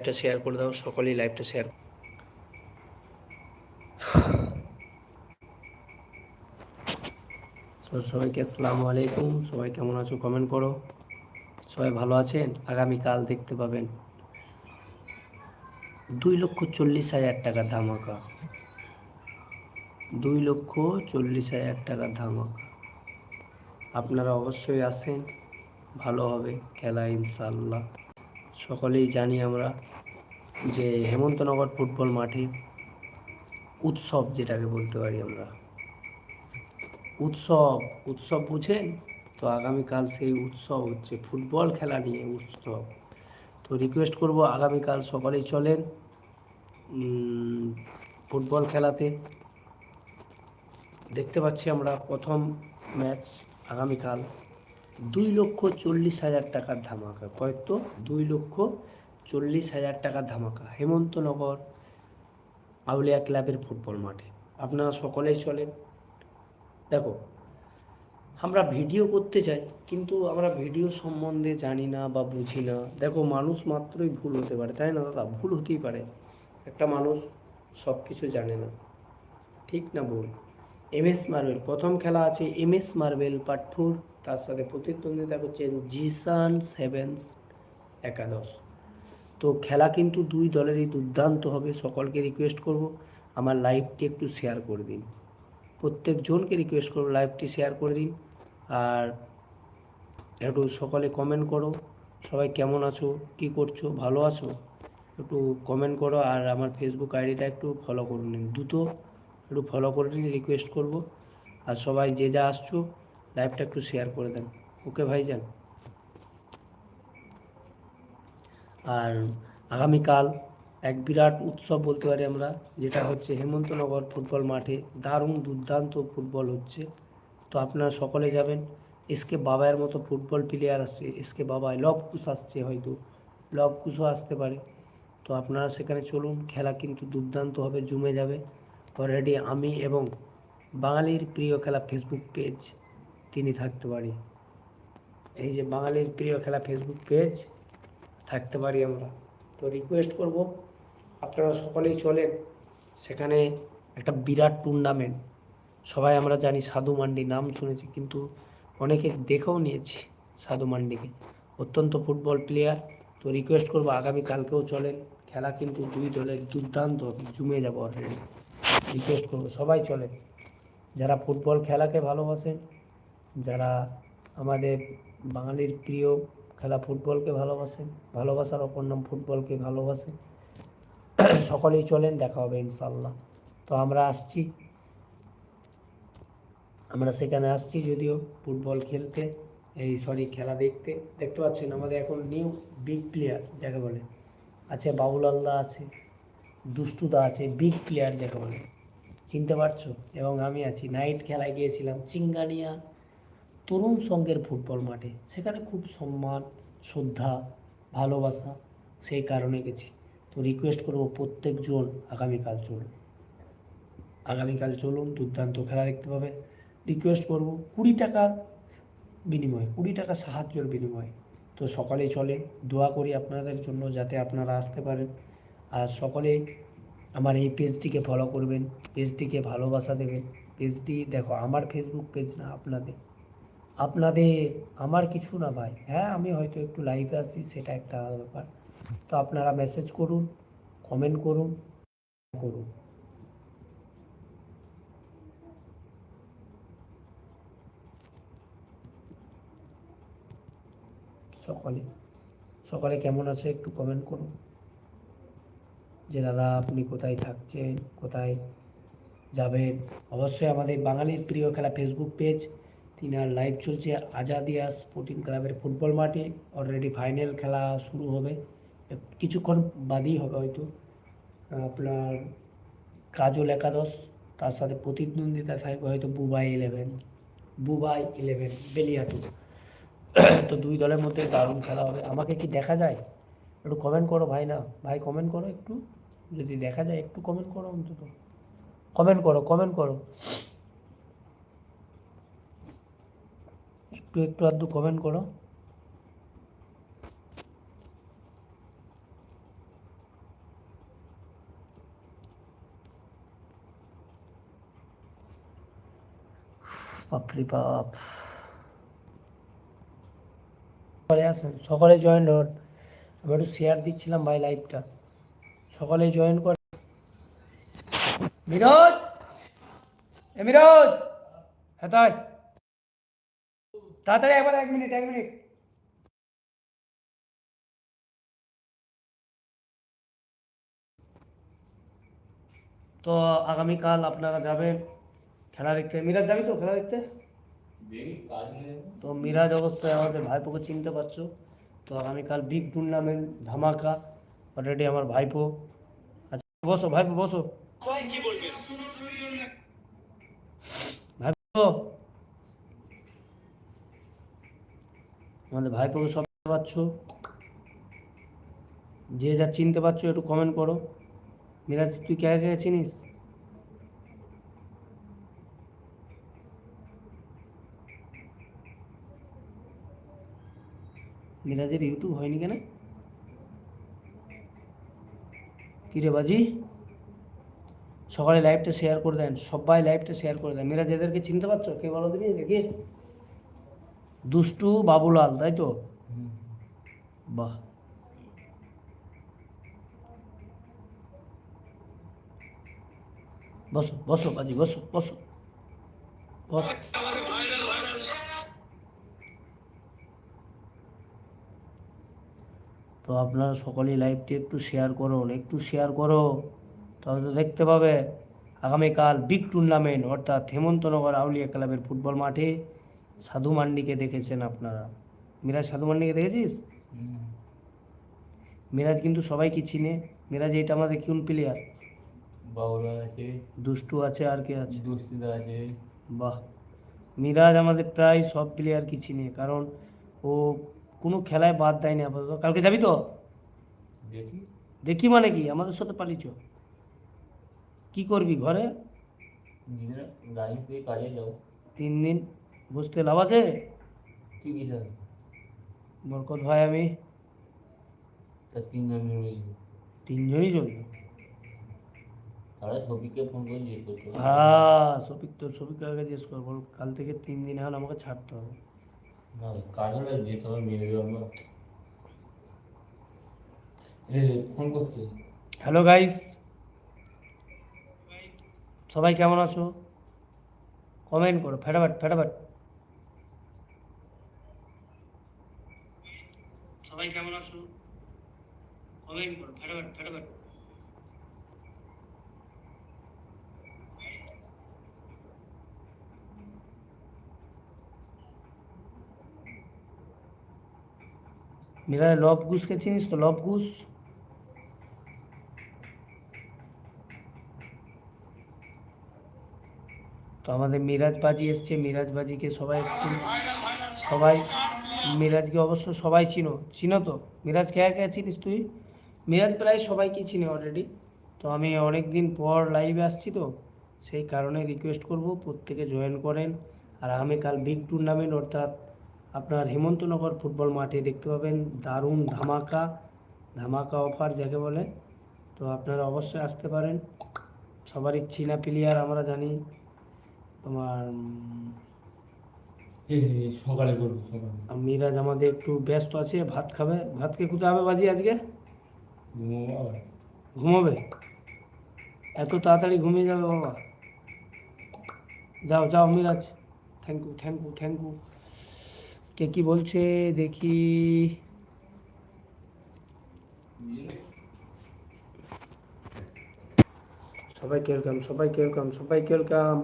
লাইভটা শেয়ার করে দাও, সকলেই লাইভটা শেয়ার তো সবাইকে আসসালামু আলাইকুম। সবাই কেমন আছো কমেন্ট করো। সবাই ভালো আছেন? আগামীকাল দেখতে পাবেন দুই লক্ষ চল্লিশ হাজার টাকার ধামাকা। দুই লক্ষ চল্লিশ হাজার টাকার ধামাকা। আপনারা অবশ্যই আসেন, ভালো হবে, খেলা ইনশাল্লাহ সকলেই জানি আমরা যে হেমন্তনগর ফুটবল মাঠে উৎসব যেটাকে বলতে পারি আমরা। উৎসব উৎসব বুঝেন? তো আগামীকাল সেই উৎসব হচ্ছে ফুটবল খেলা নিয়ে উৎসব। তো রিকোয়েস্ট করব আগামীকাল সকলেই চলেন ফুটবল খেলাতে। দেখতে পাচ্ছি আমরা প্রথম ম্যাচ আগামীকাল। দুই লক্ষ চল্লিশ হাজার টাকার ধামাকা কয়েক দুই লক্ষ চল্লিশ হাজার টাকার ধামাকা। হেমন্তনগর আউলিয়া ক্লাবের ফুটবল মাঠে। আপনারা সকলেই চলেন। দেখো, আমরা ভিডিও করতে চাই, কিন্তু আমরা ভিডিও সম্বন্ধে জানি না বা বুঝি না। দেখো, মানুষ মাত্রই ভুল হতে পারে, তাই না দাদা? ভুল হতেই পারে। একটা মানুষ সব কিছু জানে না। ঠিক না ভুল? এম এস মার্বেল প্রথম খেলা আছে এম এস মার্বেল ফোর তার সাথে প্রতিদ্বন্দ্বিতা করছেন জিসান সেভেন্স একাদশ। তো খেলা কিন্তু দুই দলেরই দুর্দান্ত হবে, সকলকে রিকোয়েস্ট করব, আমার লাইভটি একটু শেয়ার করে দিন। প্রত্যেকজনকে রিকোয়েস্ট করব লাইভটি শেয়ার করে দিন। আর একটু সকলে কমেন্ট করো, সবাই কেমন আছো, কি করছ, ভালো আছো? একটু কমেন্ট করো, আর আমার ফেসবুক আইডিটা একটু ফলো করে নিন। দ্রুত একটু ফলো করে নিন রিকোয়েস্ট করব। আর সবাই যে যা আসছো লাইভটা একটু শেয়ার করে দেন। ওকে ভাইজান? আর আগামীকাল এক বিরাট উৎসব বলতে পারি আমরা, যেটা হচ্ছে হেমন্তনগর ফুটবল মাঠে দারুণ দুর্দান্ত ফুটবল হচ্ছে। তো আপনারা সকলে যাবেন। এসকে বাবায়ের মতো ফুটবল প্লেয়ার আসছে এসকে বাবায় লব কুশ আসছে হয়তো, লব কুশও আসতে পারে। তো আপনারা সেখানে চলুন, খেলা কিন্তু দুর্দান্ত হবে, জমে যাবে। অলরেডি আমি এবং বাঙালির প্রিয় খেলা ফেসবুক পেজ তিনি থাকতে পারি। এই যে বাঙালির প্রিয় খেলা ফেসবুক পেজ থাকতে পারি আমরা। তো রিকোয়েস্ট করব, আপনারা সকলেই চলেন। সেখানে একটা বিরাট টুর্নামেন্ট সবাই আমরা জানি সাধু মান্ডি, নাম শুনেছি কিন্তু অনেকে দেখেও নিয়েছি সাধু মান্ডিকে। অত্যন্ত ফুটবল প্লেয়ার তো রিকোয়েস্ট করব আগামীকালকেও চলেন। খেলা কিন্তু দুই দলের দুর্দান্ত জমে যাব অলরেডি রিকোয়েস্ট করব সবাই চলেন। যারা ফুটবল খেলাকে ভালোবাসেন যারা আমাদের বাঙালির প্রিয় খেলা ফুটবলকে ভালোবাসেন, ভালোবাসার অপর নাম ফুটবলকে ভালোবাসেন, সকলেই চলেন, দেখা হবে ইনশাল্লাহ তো আমরা আসছি। আমরা সেখানে আসছি যদিও ফুটবল খেলতে, এই সরি খেলা দেখতে। দেখতে পাচ্ছেন আমাদের এখন নিউ বিগ প্লেয়ার যাকে বলে। আছে বাবুল আল্লাহ, আছে দুষ্টুদা, আছে বিগ প্লেয়ার যাকে বলে। চিনতে পারছ? এবং আমি আছি। নাইট খেলায় গিয়েছিলাম, চিঙ্গানিয়া তরুণ সঙ্গের ফুটবল মাঠে। সেখানে খুব সম্মান, শ্রদ্ধা, ভালোবাসা সেই কারণে গেছি। তো রিকোয়েস্ট করব প্রত্যেকজন আগামীকাল চলুন। আগামীকাল চলুন, দুর্দান্ত খেলা দেখতে পাবে। রিকোয়েস্ট করব কুড়ি টাকার বিনিময়ে, কুড়ি টাকা সাহায্যের বিনিময়ে। তো সকলেই চলে, দোয়া করি আপনাদের জন্য যাতে আপনারা আসতে পারেন। আর সকলে আমার এই পেজটিকে ফলো করবেন পেজটিকে ভালোবাসা দেবেন। পেজটি দেখো, আমার ফেসবুক পেজ না, আপনাদের। আপনাদের আমার কিছু না ভাই। হ্যাঁ আমি হয়তো একটু লাইভে আসি সেটা একটা ব্যাপার। তো আপনারা মেসেজ করুন কমেন্ট করুন করুন। সকলে সকলে কেমন আছে একটু কমেন্ট করুন। যে দাদা আপনি কোথায় থাকছেন, কোথায় যাবেন? অবশ্যই আমাদের বাঙালির প্রিয় খেলা ফেসবুক পেজ তিনার লাইভ চলছে আজাদিয়া স্পোর্টিং ক্লাবের ফুটবল মাঠে। অলরেডি ফাইনাল খেলা শুরু হবে। কিছুক্ষণ বাদেই হবে হয়তো। আপনার কাজল একাদশ, তার সাথে প্রতিদ্বন্দ্বিতা থাকবে হয়তো বুবাই ইলেভেন বুবাই ইলেভেন বেলিয়াটু তো দুই দলের মধ্যে দারুণ খেলা হবে। আমাকে কি দেখা যায়? একটু কমেন্ট করো ভাই না। ভাই কমেন্ট করো একটু। যদি দেখা যায় একটু কমেন্ট করো অন্তত। কমেন্ট করো কমেন্ট করো। একটু একটু আধটু কমেন্ট করো। বাপরে বাপ। সকালে আসেন, সকালে জয়েন হন। আমি একটু শেয়ার দিচ্ছিলাম ভাই লাইভটা সকালে জয়েন কর বিরোধ এ বিনোদ হ্যাঁ তাই। তাড়াতাড়ি একবার এক মিনিট এক মিনিট। তো আগামীকাল আপনারা যাবেন খেলা দেখতে। মিরাজ যাবি তো খেলা দেখতে? তো মিরাজ অবশ্যই আমাদের ভাইপোকে চিনতে পারছ। তো আগামীকাল বিগ টুর্নামেন্ট ধামাকা অলরেডি আমার ভাইপো। আচ্ছা বসো ভাইপো বসো। ভাইপো আমাদের ভাইপোকে সব পাচ্ছ। যে যা চিনতে পারছ একটু কমেন্ট করো। মিরাজ, তুই কে কে চিনিস? মিরাজের ইউটিউব হয়নি কেন? কিরে বাজি? সকালে লাইভটা শেয়ার করে দেন, সবাই লাইভটা শেয়ার করে দেন। মিরাজ, এদেরকে চিনতে পারছ? কে বলো দিবি দেখি। দুষ্টু বাবুলাল, তাই তো? বাহ। বসো বসো বাজি, বসো বসো। বসো। তো আপনারা সকলেই লাইভটি একটু শেয়ার করুন একটু শেয়ার করো। তাহলে তো দেখতে পাবে, আগামীকাল বিগ টুর্নামেন্ট অর্থাৎ হেমন্তনগর আউলিয়া ক্লাবের ফুটবল মাঠে। সাধু মান্ডিকে দেখেছেন আপনারা? মিরাজ সাধু মান্ডিকে দেখেছিস? মিরাজ কিন্তু সবাইকে চিনে। মিরাজ এটা আমাদের কোন প্লেয়ার বাউলা আছে। দুষ্টু আছে আর কে আছে? দুস্তিদা আছে। বাহ! মিরাজ আমাদের প্রায় সব প্লেয়ারকে চিনে কারণ ও কোনো খেলায় বাদ দেয়নি আপাতত। কালকে যাবি তো? দেখি। দেখি মানে কি? আমাদের সাথে পালিছ কি করবি ঘরে? কাজে যাও তিন দিন বুঝতে লাভ আছে? তুই কি জানি বরকত ভাই আমি তিনজন তিনজনই তারা ছবিকে ফোন করে জিজ্ঞেস করতে হ্যাঁ সফিক তো সফিককে আগে জিজ্ঞেস কাল থেকে তিন দিন এখন আমাকে ছাড়তে হবে। না কাজ হলে যেতে হবে মেনে আমরা ফোন করছে। হ্যালো গাইস সবাই কেমন আছো? কমেন্ট করো ফেটাফাট ফেটাফাট। সবাই কেমন আছো? কমেন্ট করো ফেটাফাট ফেটাফাট। মেরা লব ঘুষকে চিনিস তো? লব ঘুষ তো আমাদের মিরাজ বাজি এসছে। মিরাজ বাজিকে সবাই সবাই মিরাজকে অবশ্য সবাই চিনো। চিনো তো? মিরাজ কে কে চিনিস তুই? মিরাজ প্রায় সবাইকে চিনি অলরেডি তো আমি অনেক দিন পর লাইভে আসছি তো। সেই কারণে রিকোয়েস্ট করব প্রত্যেকে জয়েন করেন। আর আগামীকাল বিগ টুর্নামেন্ট অর্থাৎ আপনার হেমন্তনগর ফুটবল মাঠে দেখতে পাবেন। দারুণ ধামাকা ধামাকা অফার যাকে বলে। তো আপনারা অবশ্যই আসতে পারেন। সবারই চীনা প্লেয়ার আমরা জানি। তোমার সকালে করব আর মিরাজ আমাদের একটু ব্যস্ত আছে ভাত খাবে। ভাত কে কোথায় হবে বাজি আজকে? ঘুমোবো। এত তাড়াতাড়ি ঘুমিয়ে যাবে বাবা। যাও যাও Miraj. Thank you thank you thank you কে কি বলছে? দেখি। সবাই ওয়েলকাম সবাই ওয়েলকাম সবাই ওয়েলকাম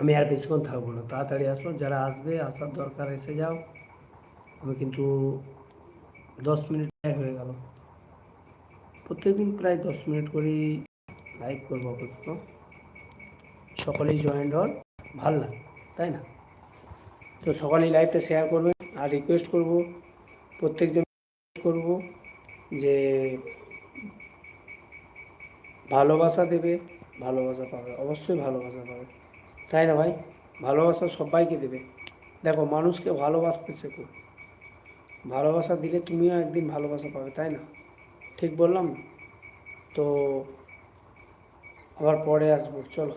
আমি আর বেশিক্ষণ থাকব না। তাড়াতাড়ি আসো, যারা আসবে, আসার দরকার, এসে যাও। আমি কিন্তু দশ মিনিট হয়ে গেল। প্রত্যেকদিন প্রায় দশ মিনিট করেই লাইভ করব আপাতত। সকলেই জয়েন্ট হন, ভালো লাগে, তাই না? তো সকলেই লাইভটা শেয়ার করবেন, আর রিকোয়েস্ট করব, প্রত্যেকজন করব যে ভালোবাসা দেবে, ভালোবাসা পাবে, অবশ্যই ভালোবাসা পাবে। তাই না ভাই? ভালোবাসা সবাইকে দেবে। দেখো, মানুষকে ভালোবাসতে শেখো। ভালোবাসা দিলে তুমিও একদিন ভালোবাসা পাবে, তাই না? ঠিক বললাম? তো আবার পরে আসব, চলো।